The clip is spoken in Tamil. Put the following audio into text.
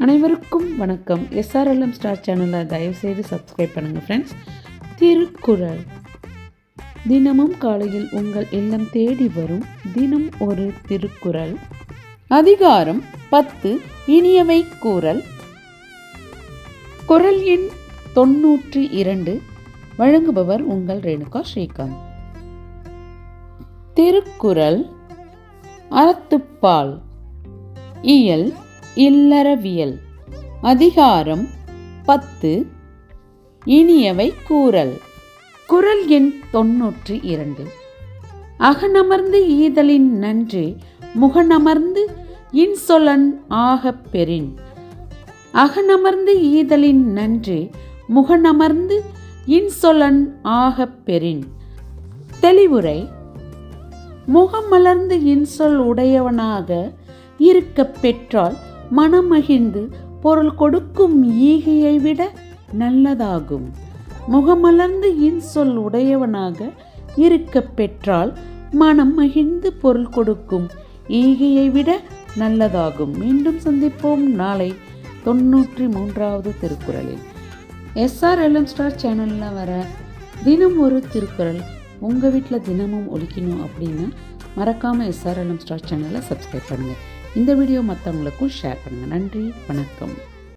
அனைவருக்கும் வணக்கம். எஸ்ஆர்எல்எம் ஸ்டார் சேனலை தயவுசெய்து சப்ஸ்கிரைப் பண்ணுங்கள் ஃப்ரெண்ட்ஸ் திருக்குறள். தினமும் காலையில் உங்கள் இல்லம் தேடி வரும். தினம் ஒரு திருக்குறள். அதிகாரம் பத்து. இனியவை கூறல். குரல் எண் தொன்னூற்றி இரண்டு. வழங்குபவர் உங்கள் ரேணுகா ஸ்ரீகாந்த். திருக்குறள். அறத்துப்பால். இயல். இல்லறவியல். அதிகாரம் பத்து. இனியவை கூறல். குரல் எண் தொன்னூற்றி இரண்டு. அகனமர்ந்து ஈதலின் நன்று முகனமர்ந்து இன்சொலன் ஆகப் பெறின். அகனமர்ந்து ஈதலின் நன்று முகனமர்ந்து இன்சொலன் ஆகப் பெறின். தெளிவுரை முகமலர்ந்து இன்சொல் உடையவனாக இருக்கப் பெற்றால் மனமகிழ்ந்து பொருள் கொடுக்கும் ஈகையை விட நல்லதாகும். முகமலர்ந்து இன்சொல் உடையவனாக இருக்கப் பெற்றால் மனம் மகிழ்ந்து பொருள் கொடுக்கும் ஈகையை விட நல்லதாகும். மீண்டும் சந்திப்போம் நாளை தொண்ணூற்றி மூன்றாவது திருக்குறளில். எஸ்ஆர் எல்எம் ஸ்டார் சேனலில் வர தினம் ஒரு திருக்குறள் உங்கள் வீட்டில் தினமும் ஒழிக்கணும் அப்படின்னா மறக்காமல் எஸ்ஆர்எல்எம் ஸ்டார் சேனலை சப்ஸ்கிரைப் பண்ணுங்கள் இந்த வீடியோ மற்றவங்களுக்கும் ஷேர் பண்ணுங்கள் நன்றி வணக்கம்.